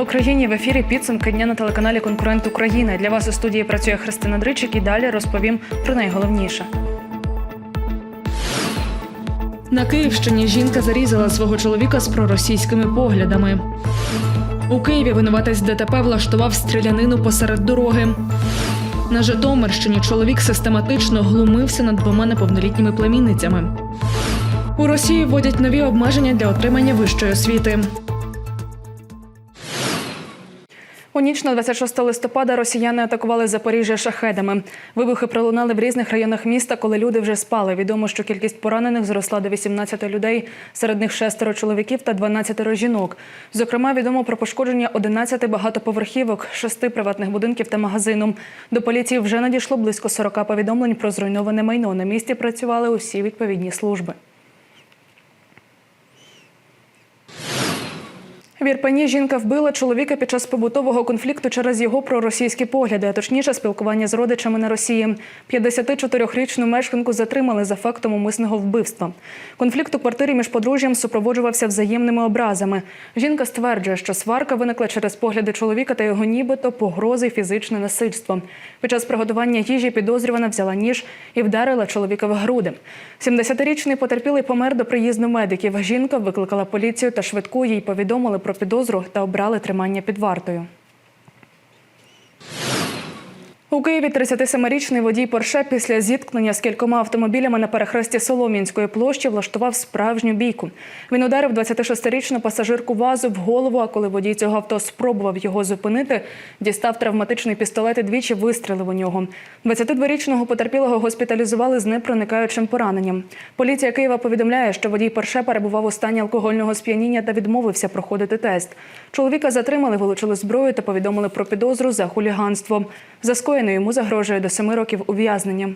Україні! В ефірі підсумки дня на телеканалі Конкурент України. Для вас у студії працює Христина Дричик і далі розповім про найголовніше. На Київщині жінка зарізала свого чоловіка з проросійськими поглядами. У Києві винуватець ДТП влаштував стрілянину посеред дороги. На Житомирщині чоловік систематично глумився над двома неповнолітніми племінницями. У Росії вводять нові обмеження для отримання вищої освіти. У ніч на 26 листопада росіяни атакували Запоріжжя шахедами. Вибухи пролунали в різних районах міста, коли люди вже спали. Відомо, що кількість поранених зросла до 18 людей, серед них шестеро чоловіків та 12 жінок. Зокрема, відомо про пошкодження 11 багатоповерхівок, 6 приватних будинків та магазину. До поліції вже надійшло близько 40 повідомлень про зруйноване майно. На місці працювали усі відповідні служби. В Ірпені жінка вбила чоловіка під час побутового конфлікту через його проросійські погляди, а точніше спілкування з родичами на Росії. 54-річну мешканку затримали за фактом умисного вбивства. Конфлікт у квартирі між подружжям супроводжувався взаємними образами. Жінка стверджує, що сварка виникла через погляди чоловіка та його нібито погрози і фізичне насильство. Під час приготування їжі підозрювана взяла ніж і вдарила чоловіка в груди. 70-річний потерпілий помер до приїзду медиків. Жінка викликала поліцію та швидку їй повідомили про підозру та обрали тримання під вартою. У Києві 37-річний водій Порше після зіткнення з кількома автомобілями на перехресті Солом'янської площі влаштував справжню бійку. Він ударив 26-річну пасажирку вазу в голову. А коли водій цього авто спробував його зупинити, дістав травматичний пістолет і двічі вистрелив у нього. 22-річного потерпілого госпіталізували з непроникаючим пораненням. Поліція Києва повідомляє, що водій Порше перебував у стані алкогольного сп'яніння та відмовився проходити тест. Чоловіка затримали, вилучили зброю та повідомили про підозру за хуліганство. За скоєне йому загрожує до семи років ув'язнення.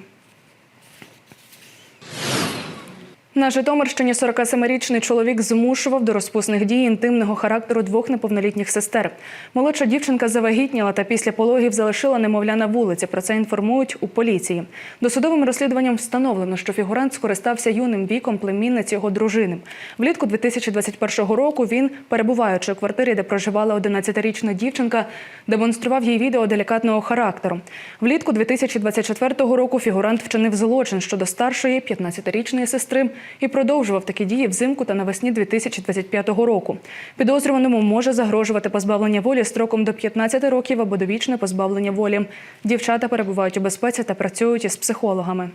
На Житомирщині 47-річний чоловік змушував до розпусних дій інтимного характеру двох неповнолітніх сестер. Молодша дівчинка завагітніла та після пологів залишила немовля на вулиці. Про це інформують у поліції. Досудовим розслідуванням встановлено, що фігурант скористався юним віком племінниць його дружини. Влітку 2021 року він, перебуваючи у квартирі, де проживала 11-річна дівчинка, демонстрував їй відео делікатного характеру. Влітку 2024 року фігурант вчинив злочин щодо старшої 15-річної сестри і продовжував такі дії взимку та навесні 2025 року. Підозрюваному може загрожувати позбавлення волі строком до 15 років або довічне позбавлення волі. Дівчата перебувають у безпеці та працюють із психологами.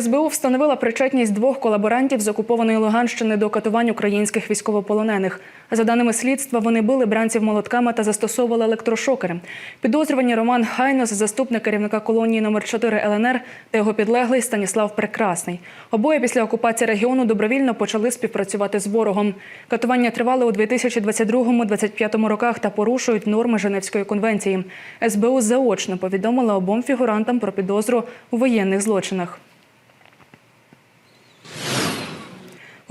СБУ встановила причетність двох колаборантів з окупованої Луганщини до катувань українських військовополонених. За даними слідства, вони били бранців молотками та застосовували електрошокери. Підозрювані Роман Хайнос, заступник керівника колонії номер 4 ЛНР та його підлеглий Станіслав Прекрасний. Обоє після окупації регіону добровільно почали співпрацювати з ворогом. Катування тривали у 2022-2025 роках та порушують норми Женевської конвенції. СБУ заочно повідомила обом фігурантам про підозру у воєнних злочинах.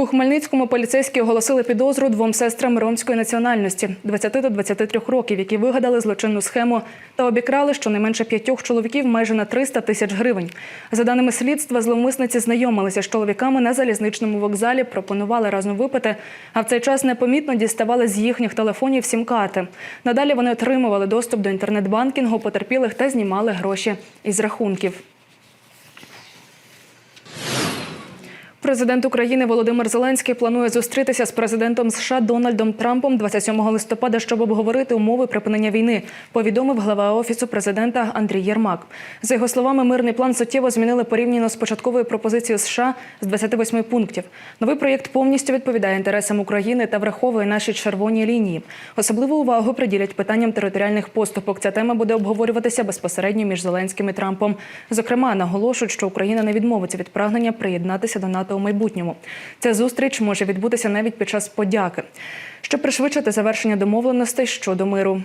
У Хмельницькому поліцейські оголосили підозру двом сестрам ромської національності 20 та 23 років, які вигадали злочинну схему та обікрали щонайменше п'ятьох чоловіків майже на 300 тисяч гривень. За даними слідства, зловмисниці знайомилися з чоловіками на залізничному вокзалі, пропонували разом випити, а в цей час непомітно діставали з їхніх телефонів сім-карти. Надалі вони отримували доступ до інтернет-банкінгу потерпілих та знімали гроші із рахунків. Президент України Володимир Зеленський планує зустрітися з президентом США Дональдом Трампом 27 листопада, щоб обговорити умови припинення війни. Повідомив глава офісу президента Андрій Єрмак. За його словами, мирний план суттєво змінили порівняно з початковою пропозицією США з 28 пунктів. Новий проєкт повністю відповідає інтересам України та враховує наші червоні лінії. Особливу увагу приділять питанням територіальних поступок. Ця тема буде обговорюватися безпосередньо між Зеленським і Трампом. Зокрема, наголошують, що Україна не відмовиться від прагнення приєднатися до НАТО у майбутньому. Ця зустріч може відбутися навіть під час подяки, щоб пришвидшити завершення домовленостей щодо миру.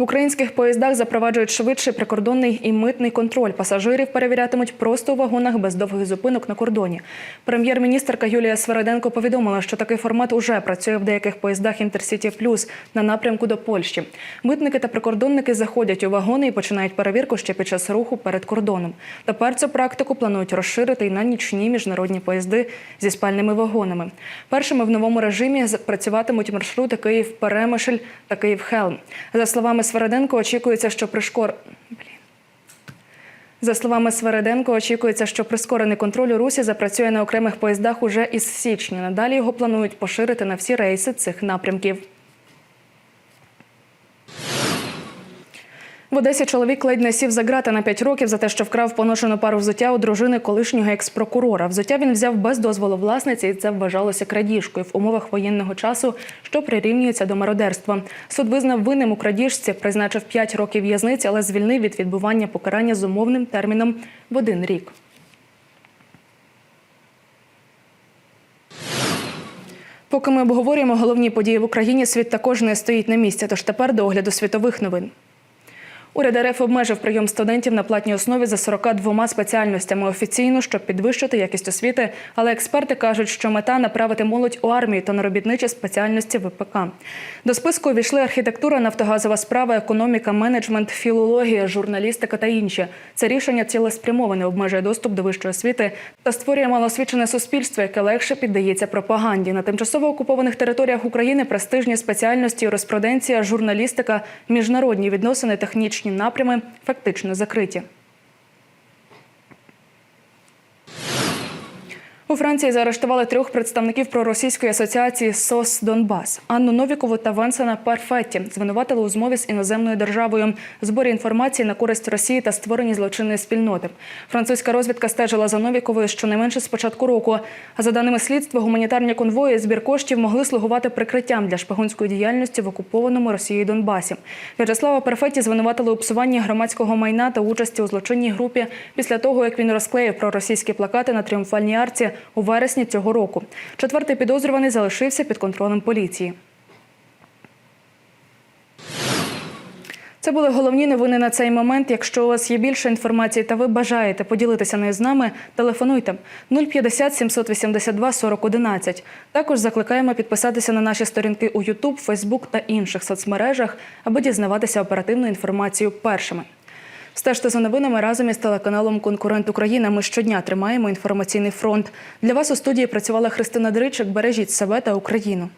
В українських поїздах запроваджують швидший прикордонний і митний контроль. Пасажирів перевірятимуть просто у вагонах без довгих зупинок на кордоні. Прем'єр-міністрка Юлія Свереденко повідомила, що такий формат уже працює в деяких поїздах Інтерсіті Плюс на напрямку до Польщі. Митники та прикордонники заходять у вагони і починають перевірку ще під час руху перед кордоном. Тепер цю практику планують розширити й на нічні міжнародні поїзди зі спальними вагонами. Першими в новому режимі працюватимуть маршрути Київ-Перемишль та Київ-Хелм. За словами Свереденко, очікується, що пришкор... За словами Свереденко, очікується, що прискорений контроль у Русі запрацює на окремих поїздах уже із січня. Надалі його планують поширити на всі рейси цих напрямків. В Одесі чоловік ледь не сів за грати на 5 років за те, що вкрав поношену пару взуття у дружини колишнього екс-прокурора. Взуття він взяв без дозволу власниці, і це вважалося крадіжкою в умовах воєнного часу, що прирівнюється до мародерства. Суд визнав винним у крадіжці, призначив 5 років в'язниці, але звільнив від відбування покарання з умовним терміном в один рік. Поки ми обговорюємо головні події в Україні, світ також не стоїть на місці. Тож тепер до огляду світових новин. Уряд РФ обмежив прийом студентів на платній основі за 42 спеціальностями офіційно, щоб підвищити якість освіти. Але експерти кажуть, що мета направити молодь у армію та на робітничі спеціальності ВПК. До списку увійшли архітектура, нафтогазова справа, економіка, менеджмент, філологія, журналістика та інші. Це рішення цілеспрямоване обмежує доступ до вищої освіти та створює малоосвічене суспільство, яке легше піддається пропаганді. На тимчасово окупованих територіях України престижні спеціальності, юриспруденція, журналістика, міжнародні відносини, технічні напрями фактично закриті. У Франції заарештували трьох представників проросійської асоціації СОС Донбас Анну Новікову та Вансена Парфетті. Звинуватили у змові з іноземною державою, зборі інформації на користь Росії та створенні злочинної спільноти. Французька розвідка стежила за Новіковою щонайменше з початку року. А за даними слідства, гуманітарні конвої збір коштів могли слугувати прикриттям для шпигунської діяльності в окупованому Росією Донбасі. В'ячеслава Перфетті звинуватили у псуванні громадського майна та участі у злочинній групі після того, як він розклеїв проросійські плакати на тріумфальній арці у вересні цього року. Четвертий підозрюваний залишився під контролем поліції. Це були головні новини на цей момент. Якщо у вас є більше інформації та ви бажаєте поділитися нею з нами, телефонуйте 050 782 40 11. Також закликаємо підписатися на наші сторінки у YouTube, Facebook та інших соцмережах, аби дізнаватися оперативну інформацію першими. Стежте за новинами разом із телеканалом Конкурент Україна. Ми щодня тримаємо інформаційний фронт. Для вас у студії працювала Христина Дричик. Бережіть себе та Україну.